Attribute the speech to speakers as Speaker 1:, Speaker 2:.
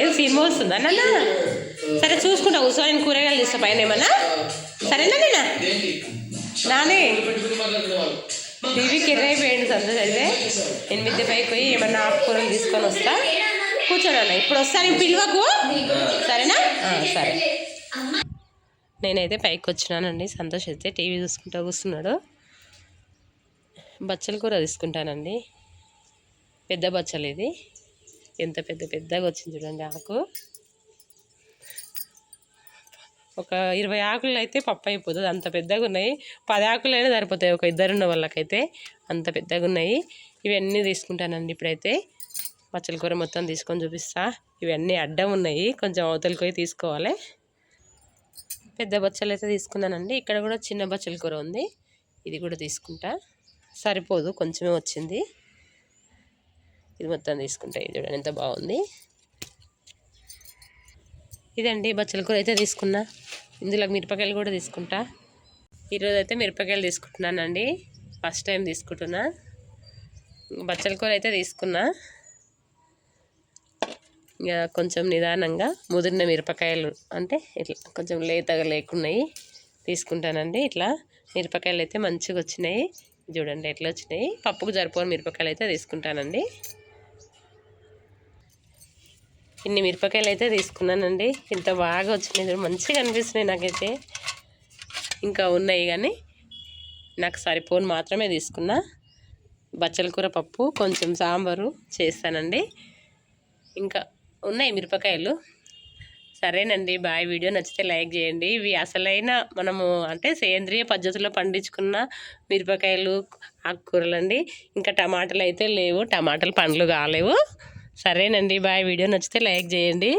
Speaker 1: ఏం సినిమా వస్తుందా నాన్న? సరే చూసుకుంటా కూర్చో నేను కూరగాయలు తీస్తా పైన ఏమన్నా? సరేనా నేనా? నానే టీవీ కిర్రైపోయింది సంతోష్ అయితే. నేను మిద్దె పైకి పోయి ఏమన్నా ఆకుకూరలు తీసుకొని వస్తా. కూర్చోనన్నా ఇప్పుడు వస్తా నేను పిలువకు. సరేనా? సరే. నేనైతే పైకి వచ్చినానండి. సంతోష్ అయితే టీవీ చూసుకుంటూ కూర్చున్నాడు. బచ్చల కూర తీసుకుంటానండి. పెద్ద బచ్చలు ఇది ఎంత పెద్ద పెద్దగా వచ్చింది చూడండి ఆకు. ఒక ఇరవై ఆకులు అయితే పప్పు అయిపోతుంది. అంత పెద్దగా ఉన్నాయి. పది ఆకులు అయినా సరిపోతాయి. ఒక ఇద్దరున్న వాళ్ళకైతే అంత పెద్దగా ఉన్నాయి. ఇవన్నీ తీసుకుంటానండి ఇప్పుడైతే. బచ్చల కూర మొత్తం తీసుకొని చూపిస్తా. ఇవన్నీ అడ్డం ఉన్నాయి. కొంచెం అవతలకి పోయి తీసుకోవాలి. పెద్ద బచ్చలు అయితే తీసుకున్నానండి. ఇక్కడ కూడా చిన్న బచ్చల కూర ఉంది. ఇది కూడా తీసుకుంటా. సరిపోదు. కొంచెమే వచ్చింది. ఇది మొత్తం తీసుకుంటా చూడండి ఎంత బాగుంది. ఇదండి బచ్చల కూర అయితే తీసుకున్నా. ఇందులో మిరపకాయలు కూడా తీసుకుంటా. ఈరోజు అయితే మిరపకాయలు తీసుకుంటున్నానండి. ఫస్ట్ టైం తీసుకుంటున్నా. బచ్చల కూర అయితే తీసుకున్నా. ఇంకా కొంచెం నిదానంగా ముదిరిన మిరపకాయలు అంటే ఇట్లా కొంచెం లేతగా లేకున్నాయి తీసుకుంటానండి. ఇట్లా మిరపకాయలు అయితే మంచిగా వచ్చినాయి. చూడండి ఎట్లా వచ్చినాయి. పప్పుకు సరిపోని మిరపకాయలు అయితే తీసుకుంటానండి. ఇన్ని మిరపకాయలు అయితే తీసుకున్నానండి. ఇంత బాగా వచ్చినాయి. మంచిగా అనిపిస్తున్నాయి నాకైతే. ఇంకా ఉన్నాయి కానీ నాకు సరిపోను మాత్రమే తీసుకున్నా. బచ్చల కూర పప్పు కొంచెం సాంబారు చేస్తానండి. ఇంకా ఉన్నాయి మిరపకాయలు. సరేనండి బాయ్. వీడియో నచ్చితే లైక్ చేయండి. ఇవి అసలైన మనము అంటే సేంద్రియ పద్ధతిలో పండించుకున్న మిరపకాయలు ఆకుకూరలు అండి ఇంకా టమాటాలు అయితే లేవు. టమాటాలు పండ్లు కాలేవు. సరేనండి బాయ్. వీడియో నచ్చితే లైక్ చేయండి.